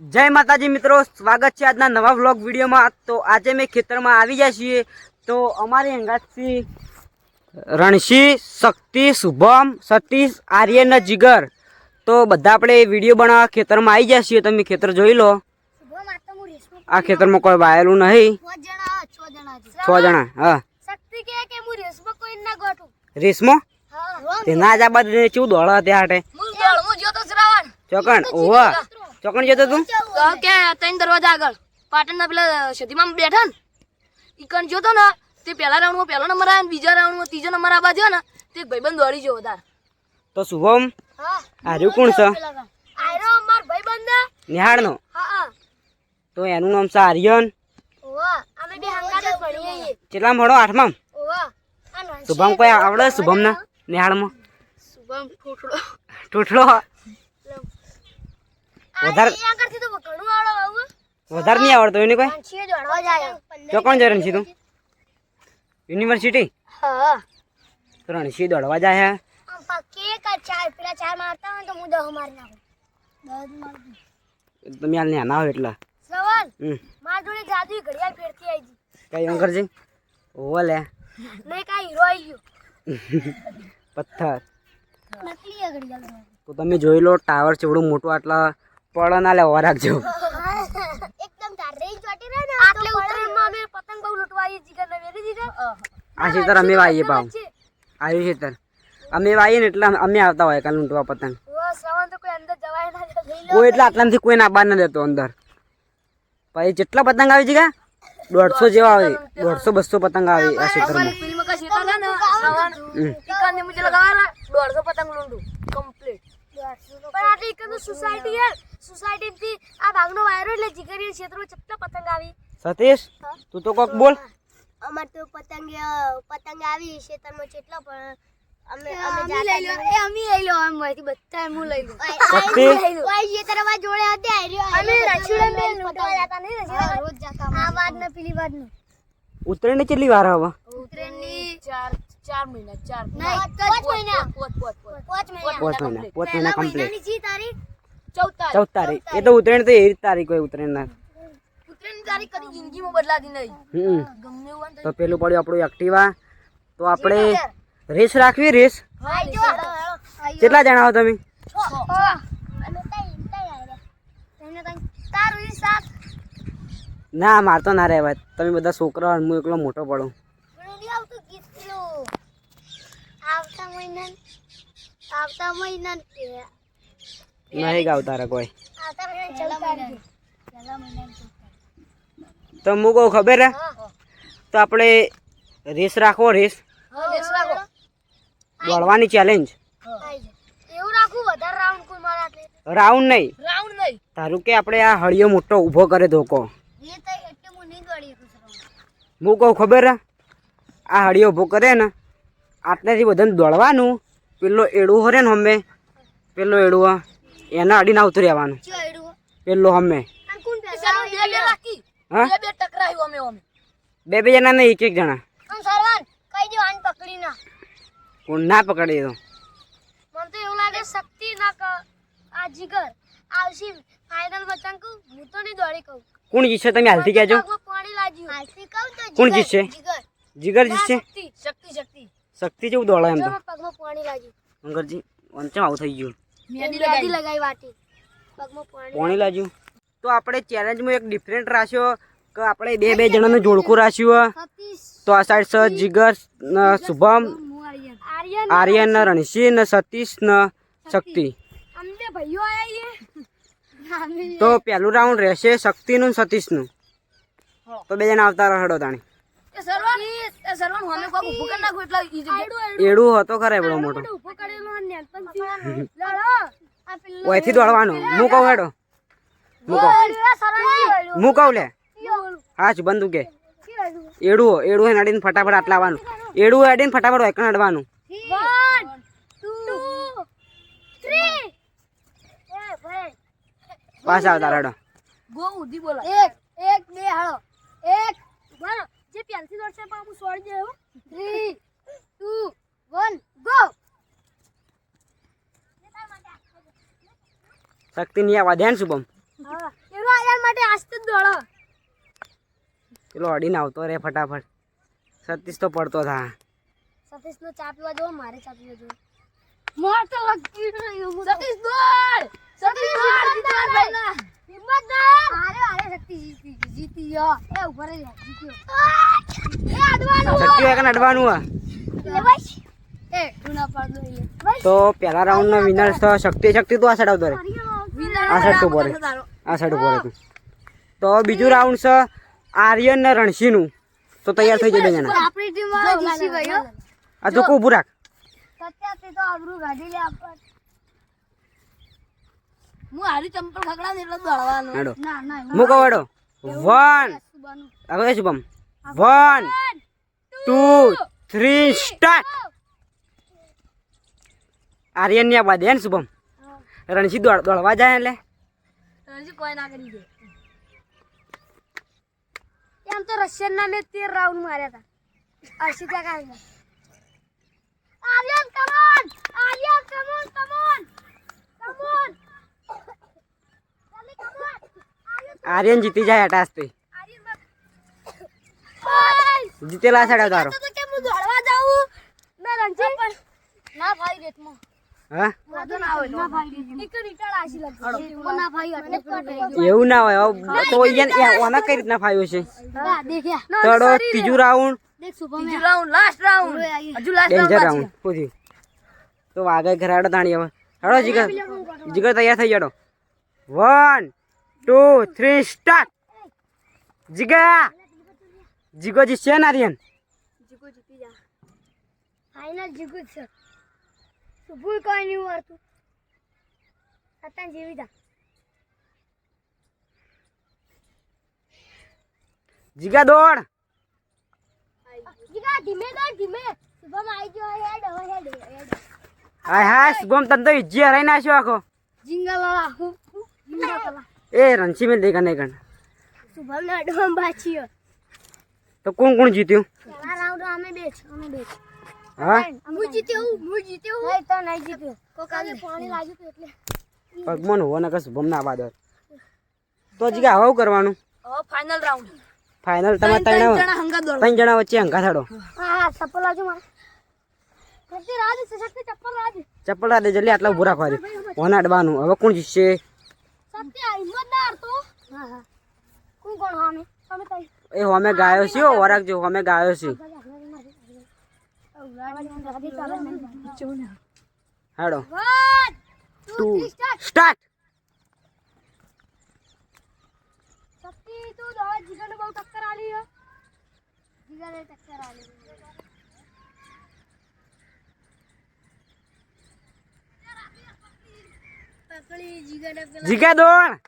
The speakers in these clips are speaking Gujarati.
જય માતાજી મિત્રો સ્વાગત છે આજના નવા વ્લોગ વિડીયોમાં. તો આજે મેં ખેતરમાં આવી ગયા છીએ. તો અમારી અંગાતથી રણસી શક્તિ શુભમ સતીશ આર્યન જીગર. તો બધા આપણે વીડિયો બનાવવા ખેતરમાં આવી ગયા છીએ. તમે ખેતર જોઈ લો. આ ખેતરમાં કોઈ વાયેલું નહીં. છ જણા હા રેશમો તે ના જ આ બાદ ચેવું દોડા ત્યાં ચોકણ ઓહો ચોકણ જતો તું? કે ત્રણ દરવાજા આગળ. પાટણના પેલા સતીમાં બેઠા ને ઈકણ જોતો ને તે પહેલા રાઉન્ડમાં પહેલો નંબર આવ્યો ને બીજા રાઉન્ડમાં ત્રીજો નંબર આવવા જો ને તે ભાઈબંધ દોડી ગયો વધારે. તો શુભમ આર્યું કોણ છે? આર્યો અમાર ભાઈબંધ. નિહાળ નો હા. તો એનું નામ છે આર્યન. ઓવા અમે બે હંગાત જ ભણીએ છીએ. કેટલા ભણો? આઠમાં? શુભમ કોઈ આવડે? શુભમ ના નિહાળમાં? શુભમ ઠોઠળો. ટૂટલો વધારે તો ઘણું વધારે નહીં આવડતો એને કોઈ? છીએ દોડવા જાય તો કોણ જાય રણસી તું યુનિવર્સિટી? હા. તો રણસી દોડવા જાય હે? પક્કી કા ચાર પેલા ચાર મારતા તો હું દહ મારી નાખું. તમે હાલ નાના હોય એટલે. કઈ એમ કરજે? ઓ લે. નહીં કાંઈ હીરો આવી ગયો. પથ્થર. તો તમે જોઈ લો ટાવર ચેવડું મોટું આટલા પડ ના લેવા રાખજો. એકદમ તારે ચોટી રહે ને આટલે અમે પતંગ બહુ લૂંટવા આવીએ જીગર ને વેરી જીગર આ ખેતર અમે વાઈએ પાવ. આવ્યું ખેતર અમે વાઈએ ને એટલે અમે આવતા હોય કાલ લૂંટવા પતંગ. ઓ શ્રવણ તો કોઈ એટલા જવાય ના દે લઈ લો. કોઈ એટલે આટલામાંથી કોઈ નાબાર ના દેતો અંદર. પછી જેટલા પતંગ આવી જગ્યા દોઢસો જેવા આવે. દોઢસો બસો પતંગ આવે આ ક્ષેત્રમાં પણ આટલી તો સોસાયટી યાર સોસાયટી થી આ ભાગનો વાયરો એટલે જીગરી ક્ષેત્રો ચપટા પતંગ આવી. સતીશ તું તો કોક બોલ. અમાર તો પતંગ પતંગ આવી ક્ષેત્રમાં ચેટલો પણ અમે અમે લઈ લો એ અમે લઈ લો આમ માંથી બધા હું લઈ લો ક્ષેત્રમાં જોડે હતી આર્યો અમે રછુડે મેલ લૂંટવા જતા નહીં રોજ જતા આ વાત ને પેલી વાતનું ઉત્તરાયણ કેટલી વાર હવે ઉત્તરાયણની ચાર ચાર મહિના ચાર મહિના. પાંચ પાંચ પાંચ મહિના. પાંચ મહિના. કમ્પ્લીટ ચૌદ તારીખ? એ તો ઉત્તરાયણ તો એવી તારીખ હોય ઉત્તરાયણ ના તારીખ કદી જિંદગીમાં બદલાતી નહીં. તો પેલું પડ્યું આપણું એક્ટિવા. તો આપણે રેસ રાખવી રેસ? કેટલા જણા હો તમે? તારું ઈ સાત ના મારતો ના રહેવાય. તમે બધા છોકરા હું એકલો મોટો પડું. આવતા મહિના આવતા મહિના નહીં ગાવતા રે કોઈ. તો હું કહું ખબર હે? તો આપણે રેસ રાખવો રેસ. દોડવાની ચેલેન્જ એવું રાખું વધારે રાઉન્ડ નહીં. રાઉન્ડ નહીં. તારું કે આપણે આ હળિયો મોટો ઊભો કરે ધોકો. મુ હું કહું ખબર હે? આ હળિયો ઊભો કરે ને આટલેથી બધાને દોડવાનું પેલો એડું હરે ને હમે પેલો એડું એના અડીને આવતું રહેવાનું. પેલો હમે. બે બે હા? બે બે અમે અમે. બે બે જણા ને એક એક જણા. આમ સરવાન કઈ દે પકડી ના કોણ ના પકડી તો. મને તો એવું લાગે શક્તિ ના ક આ જીગર આવશે ફાઇનલ બચાન હું તો નહીં દોડી કહું. કોણ જીતશે? તમે હાલથી કહેજો. પગમાં પાણી લાગ્યું. હાલથી કોણ જીતશે? જીગર. જીગર જીતશે? શક્તિ શક્તિ. શક્તિ જેવું દોડે એમ તો. પગમાં પાણી લાગ્યું. શંકરજી વંચમ આવું થઈ ગયું. મેદી લગાવી વાટી. પગમાં પાણી પોણી લાગ્યું. તો આપણે ચેલેન્જમાં એક ડિફરન્ટ રાખ્યો કે આપણે બે બે જણાનું જોડકું રાખ્યું તો આ સાઈડ સર જીગર ને શુભમ આર્યન. ને રણશી ને સતીશ ને શક્તિ. તો પહેલું રાઉન્ડ રહેશે શક્તિનું સતીશનું. તો બે જણા આવતા રહડો તાણી. એડું હતો ખરા એવડો મોટો. ઊભો કરેલો અને નેલપંથી લડો. આ પેલો ઓયથી દોડવાનું. હું કહું હેડો. હું કહું. લે. હા છું તું કે એડું એડું હે અડીને ફટાફટ આટલા આવવાનું. એડું અડીને ફટાફટ એકણ અડવાનું. પાછા આવતા રડો ગો ઉધી બોલા એક એક બે હાડો એક બરાબર જે પહેલથી દોડશે પણ હું સોળી દે એવું થ્રી ટુ વન ગો શક્તિ ની આવવા ધ્યાન શુભમ હા માટે આસ્તે જ દોડો. પેલો અડીને આવતો રે ફટાફટ. સતીશ તો પડતો થા. સતીશ નો ચા પીવા જો મારે ચા પીવા જવો. મોર તો લગતી સતીશ દોડ! સતીશ દોડ. હિંમતદાર અરે અરે શક્તિ જીતી ગયો એ ઉપર જ જીત્યો એ અડવાનું શક્તિ હોય અડવાનું આ તું પહેલા રાઉન્ડનો વિનર તો શક્તિ શક્તિ તું આ સાઈડ આવતો રે આ સાઈડ ઉપર આ સાઈડ ઉપર તું. તો બીજું રાઉન્ડ છે આર્યન ને રણસીનું તો તૈયાર થઈ જાય જણા આપણી ટીમ વાળો જીસી ગયો આ તો રાખ. સત્યાથી તો આબરૂ ગાડી લે આપણ. હું હારી ચંપલ ખકડા ને એટલે દોડવાનું હેડો. ના ના મૂકો વડો. વન. સુબાનું આગળ Shubham one. Two. Three. Start. આર્યનની બાદ હે ને શુભમ રણજી દોડ દોડવા જાય એટલે? રણજી કોઈ ના કરી દે. એમ તો રશિયન ના મેં તેર રાઉન્ડ માર્યા હતા અર્ષિતા કાંઈ Aryan come on Aryan come on come on come on જલ્દી એક જીતી જાય લાગે ના ભાઈ એટલે એવું ના હોય. તો ઓના કઈ રીતના ફાવ્યો છે? હા દેખ્યા તડો ત્રીજું રાઉન્ડ દેખ શુભમ ત્રીજું round last round danger round પૂછ્યું. તો વાગે ઘરાડો તાણી હવે. હડો જીગર. જીગર તૈયાર થઈ જડો વન ટુ થ્રી સ્ટાર્ટ જીગા જીગો જીતશે ને આર્યન જીગુ જીતી જા ફાઇનલ જીગુ છે શુભુ કોઈ નહીં વારતું સતન જીવી જા જીગા દોડ જીગા ધીમે દોડ ધીમે શુભમ આવી ગયો હેડ હેડ હેડ હાય હાય શુભમ તને તો ઇજ્જી હરાઈ નાખ્યો આખો જિંગલા હું જિંગલા એ રણસી મેં દેખા નહીં કણ. શુભમ ને અડવામ બાચીયો તો કોણ કોણ જીત્યું? પહેલા રાઉન્ડ અમે બેચ અમે બેચ હા? હું જીત્યો હું હું જીત્યો હું નહીં તો નહીં જીત્યો કોકાને પાણી લાગ્યું હતું એટલે પગમન હોવો ને કે શુભમ ના આબાદ તો જીગા હવે કરવાનું? હવે ફાઇનલ રાઉન્ડ ફાઇનલ તમે ત્રણ હંગા દોડ. ત્રણ જણા વચ્ચે હંગા થાડો હા ચપ્પલ આજુ મારે. રાજ ચપ્પલ રાજ ચપ્પલ રાધે જલ્દી આટલા ઉભરા દે. ઓના અડવાનું હવે કોણ જીતશે? એ હોમે ગાયો છે હો, વરાક જો હોમે ગાયો છે. હાડો ટુ સ્ટાર્ટ શક્તિ તું દવા જીગરને બહુ ટક્કર આલી હે જીગરે ટક્કર આલી પકડી જીગરને પેલા જીગા દોડ.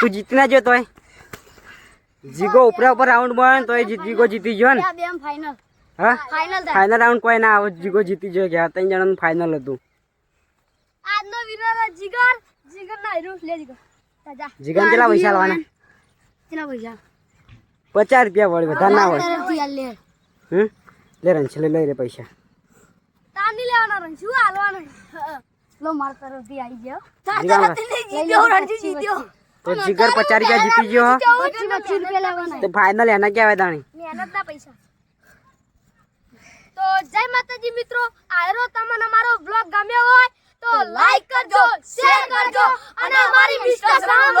તું જીતના જો તોય. જીગો ઉપરા ઉપર રાઉન્ડ બન તોય જીત જીગો જીતી ગયો ને. ફાઇનલ હા? ફાઈનલ રાઉન્ડ કોઈ ના આવે જીગો જીતી ગયો ગયા ત્રણ જણાનું ફાઇનલ હતું. આજનો વિનર જીગર. જીગર ના હીરો. લે જીગર. જા. કેટલા પૈસા લાવવાના? કેટલા પૈસા? પચાસ રૂપિયા વળે વધારે ના હોય લે. હમ લે રંછલે લઈ રે પૈસા. તાંડી લેવાના રંગ શું હાલવાનું? લો માર તરફથી આવી ગયો. જીગા જીત્યો રણજી જીત્યો તો જીગર પચાસ રૂપિયા જીતી ગયો પચીસ પચીસ રૂપિયા લેવાના. તો ફાઇનલ એના કહેવાય તાણી મહેનત ના પૈસા. તો જય માતાજી મિત્રો આયરો તમને અમારો બ્લોગ ગમ્યો હોય તો લાઈક કરજો શેર કરજો અને અમારી મિસ્ટર સાઉન્ડ